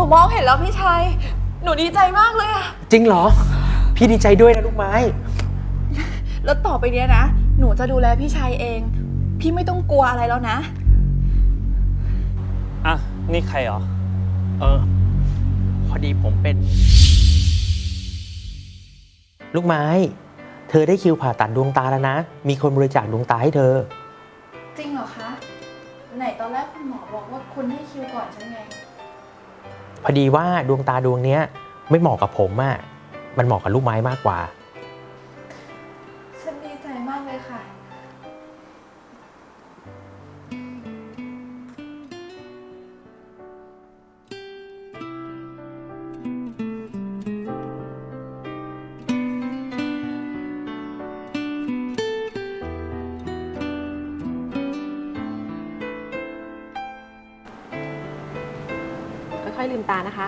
นูมองเห็นแล้วพี่ชัย หนูดีใจมากเลยอะจริงเหรอ พี่ดีใจด้วยนะลูกไม้ แล้วต่อไปเนี้ยนะ หนูจะดูแลพี่ชัยเอง พี่ไม่ต้องกลัวอะไรแล้วนะ อะ นี่ใครเหรอ เออ พอดีผมเป็น ลูกไม้ เธอได้คิวผ่าตัดดวงตาแล้วนะ มีคนบริจาคดวงตาให้เธอ จริงเหรอคะ ไหนตอนแรกคุณหมอบอกว่าคุณให้คิวก่อนใช่ไง พอดีว่าดวงตาดวงเนี้ยไม่เหมาะกับผมอะมันเหมาะกับลูกไม้มากกว่า ฉันดีใจมากเลยค่ะ อยๆลืมตานะคะ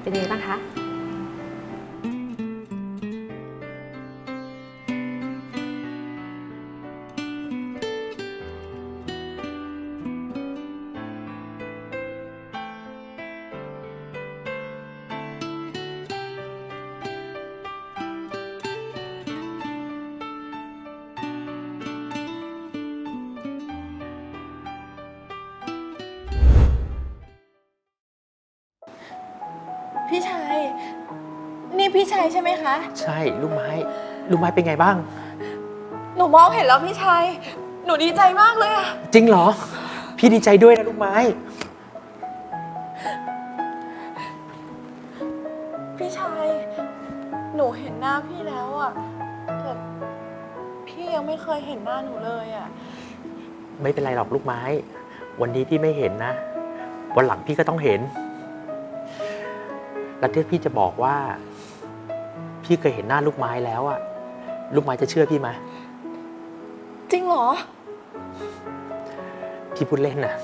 เป็นยังไงบ้างคะ พี่ชัยนี่พี่ชัยใช่ไหมคะ ใช่ลูกไม้ ลูกไม้เป็นไงบ้าง หนูมองเห็นแล้วพี่ชัยหนูดีใจมากเลยอะจริงเหรอ พี่ดีใจด้วยนะลูกไม้ พี่ชัยหนูเห็นหน้าพี่แล้วอะแต่พี่ยังไม่เคยเห็นหน้าหนูเลยอะไม่เป็นไรหรอกลูกไม้ วันนี้พี่ไม่เห็นนะ วันหลังพี่ก็ต้องเห็น แล้วที่พี่จะบอกว่า พี่เคยเห็นหน้าลูกไม้แล้วอะลูกไม้จะเชื่อพี่ไหมจริงเหรอ พี่พูดเล่นนะ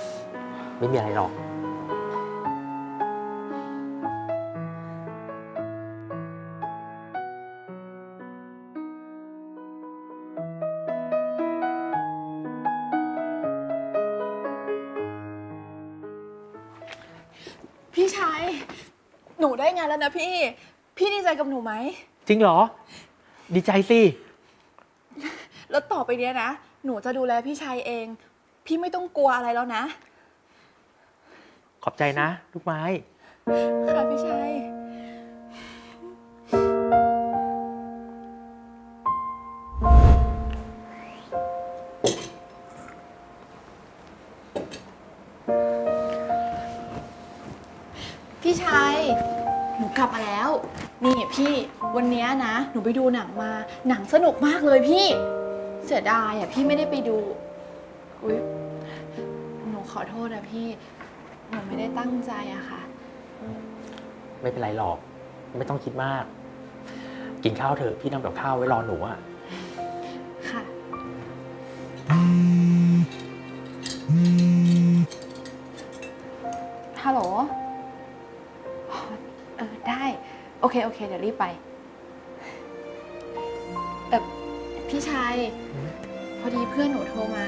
ไม่มีอะไรหรอก พี่ชัย หนูได้งานแล้วนะพี่ พี่ดีใจกับหนูไหม จริงเหรอ ดีใจสิ แล้วต่อไปเนี้ยนะ หนูจะดูแลพี่ชัยเอง พี่ไม่ต้องกลัวอะไรแล้วนะ ขอบใจนะ ลูกไม้ ค่ะพี่ชัย นี่พี่วันเนี้ยนะ หนูไปดูหนังมา หนังสนุกมากเลยพี่ เสียดายอะพี่ไม่ได้ไปดู อุ๊ย หนูขอโทษนะพี่ หนูไม่ได้ตั้งใจอะค่ะ ไม่เป็นไรหรอก ไม่ต้องคิดมาก กินข้าวเถอะพี่ทำกับข้าวไว้รอหนูอะ เคโอเคเดี๋ยวรีบไปเออพี่ชาย พอดีเพื่อนหนูโทรมา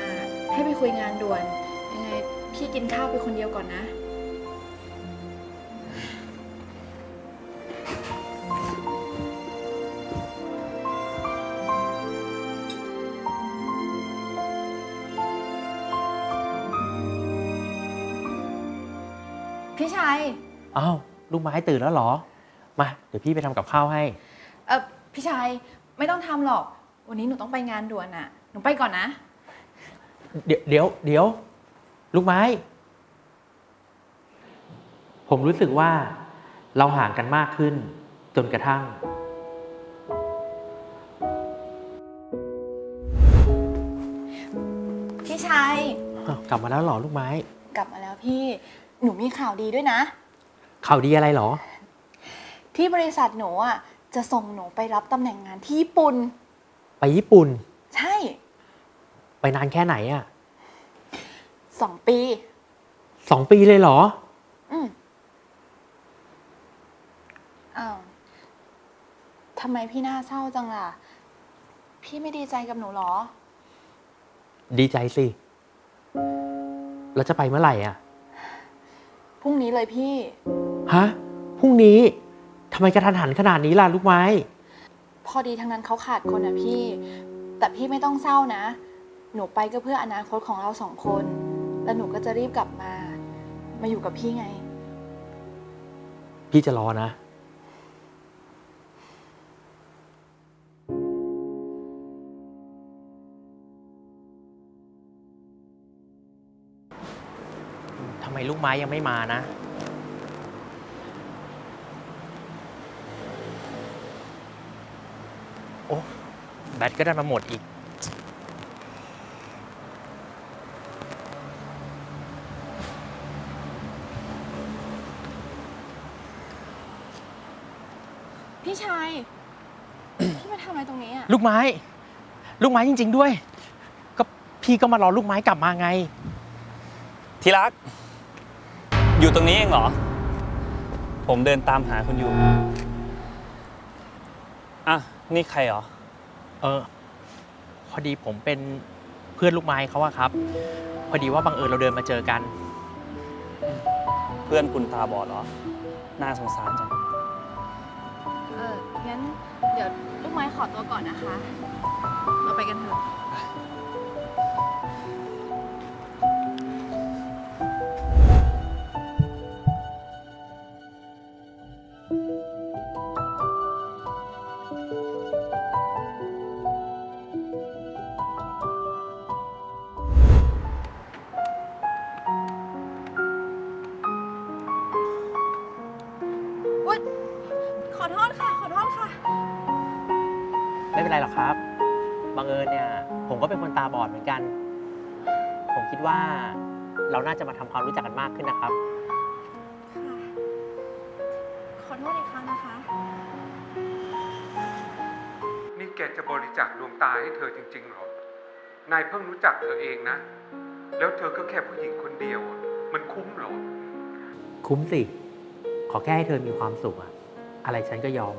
ให้ไปคุยงานด่วน ยังไงพี่กินข้าวไปคนเดียวก่อนนะ พี่ชาย อ้าวลูกไม้ตื่นแล้วเหรอ มาเดี๋ยวพี่ไปทำกับข้าวให้ เออพี่ชายไม่ต้องทำหรอก วันนี้หนูต้องไปงานด่วนอะ่ะหนูไปก่อนนะ เดี๋ยวเดี๋ยวเดี๋ยว ลูกไม้ ผมรู้สึกว่าเราห่างกันมากขึ้น จนกระทั่ง พี่ชายอ้าวกลับมาแล้วเหรอลูกไม้ กลับมาแล้วพี่ หนูมีข่าวดีด้วยนะ ข่าวดีอะไรเหรอ ที่บริษัทหนูอะจะส่งหนูไปรับตำแหน่งงานที่ญี่ปุ่น ไปญี่ปุ่น ใช่ไปนานแค่ไหนอะสองปี สองปีเลยเหรอ อืมอ้าวทำไมพี่หน้าเศร้าจังล่ะ พี่ไม่ดีใจกับหนูเหรอ ดีใจสิ แล้วจะไปเมื่อไหร่อะ พรุ่งนี้เลยพี่ ฮะ พรุ่งนี้ ทำไมกระทันหันขนาดนี้ล่ะลูกไม้ พอดีทางนั้นเขาขาดคนอะพี่ แต่พี่ไม่ต้องเศร้านะ หนูไปก็เพื่ออนาคตของเราสองคน แล้วหนูก็จะรีบกลับมา มาอยู่กับพี่ไง พี่จะรอนะ ทำไมลูกไม้ยังไม่มานะ โอ้แบตก็ได้มาหมดอีก พี่ชาย พี่มาทำอะไรตรงนี้อะลูกไม้ ลูกไม้จริง ๆด้วย ก็พี่ก็มารอลูกไม้กลับมาไง ที่รัก อยู่ตรงนี้เองเหรอ ผมเดินตามหาคุณอยู่อะ นี่ใครเหรอ เออ พอดีผมเป็นเพื่อนลูกไม้เขาอะครับ พอดีว่าบังเอิญเราเดินมาเจอกัน เพื่อนคุณตาบอดเหรอ น่าสงสารจัง เอองั้นเดี๋ยวลูกไม้ขอตัวก่อนนะคะ เราไปกันเถอะ ขอโทษค่ะ ขอโทษค่ะ ไม่เป็นไรหรอกครับ บังเอิญเนี่ย ผมก็เป็นคนตาบอดเหมือนกัน ผมคิดว่าเราน่าจะมาทำความรู้จักกันมากขึ้นนะครับ ค่ะ ขอโทษอีกครั้งนะคะ นี่แกจะบริจาคดวงตาให้เธอจริงๆเหรอ นายเพิ่งรู้จักเธอเองนะ แล้วเธอก็แค่ผู้หญิงคนเดียวอะมันคุ้มเหรอ คุ้มสิ ขอแค่ให้เธอมีความสุขอะ อะไรฉันก็ยอม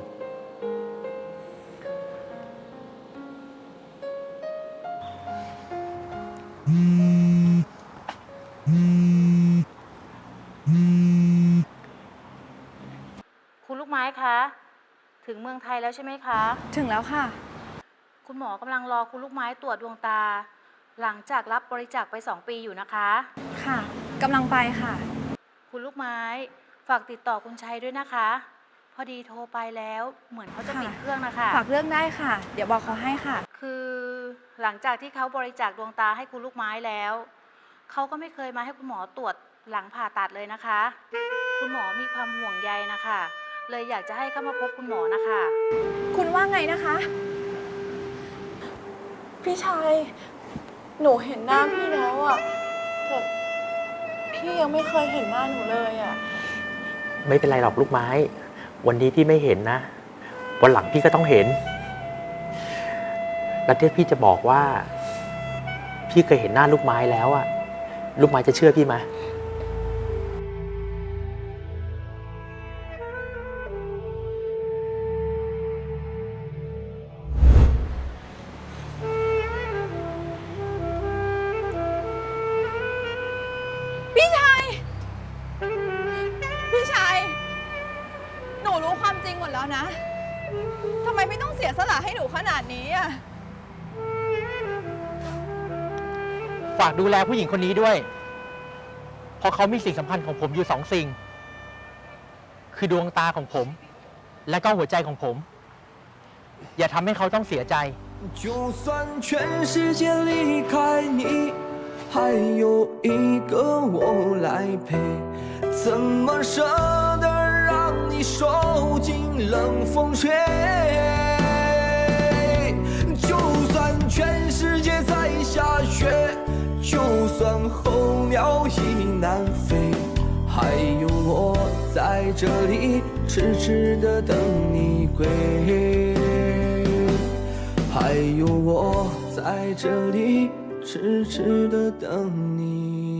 คุณลูกไม้คะ ถึงเมืองไทยแล้วใช่ไหมคะ ถึงแล้วค่ะ คุณหมอกำลังรอคุณลูกไม้ตรวจดวงตา หลังจากรับบริจาคไป 2 ปีอยู่นะคะ ค่ะกำลังไปค่ะ คุณลูกไม้ ฝากติดต่อคุณชัยด้วยนะคะพ อดีโทรไปแล้ว เหมือนเขาจะค่ะปิดเครื่องนะคะ ฝากเรื่องได้ค่ะ เดี๋ยวบอกเขาให้ค่ะ คือหลังจากที่เขาบริจาคดวงตาให้คุณลูกไม้แล้ว เขาก็ไม่เคยมาให้คุณหมอตรวจหลังผ่าตัดเลยนะคะ คุณหมอมีความห่วงใยนะคะ เลยอยากจะให้เข้ามาพบคุณหมอนะคะ คุณว่าไงนะคะ พี่ชาย หนูเห็นหน้าพี่แล้วอะแต่พี่ยังไม่เคยเห็นหน้าหนูเลยอะ ไม่เป็นไรหรอกลูกไม้ วันนี้พี่ไม่เห็นนะ วันหลังพี่ก็ต้องเห็น แล้วที่พี่จะบอกว่า พี่เคยเห็นหน้าลูกไม้แล้วอะลูกไม้จะเชื่อพี่ไหม นะ ทำไมไม่ต้องเสียสละให้หนูขนาดนี้อะ ฝากดูแลผู้หญิงคนนี้ด้วย เพราะเขามีสิ่งสำคัญของผมอยู่สองสิ่ง คือดวงตาของผม และก็หัวใจของผม อย่าทำให้เขาต้องเสียใจ 就算全世界离开你，还有一个我来陪，怎么舍得让 你受尽冷风吹？就算全世界在下雪，就算候鸟已南飞，还有我在这里痴痴的等你归。还有我在这里痴痴的等你。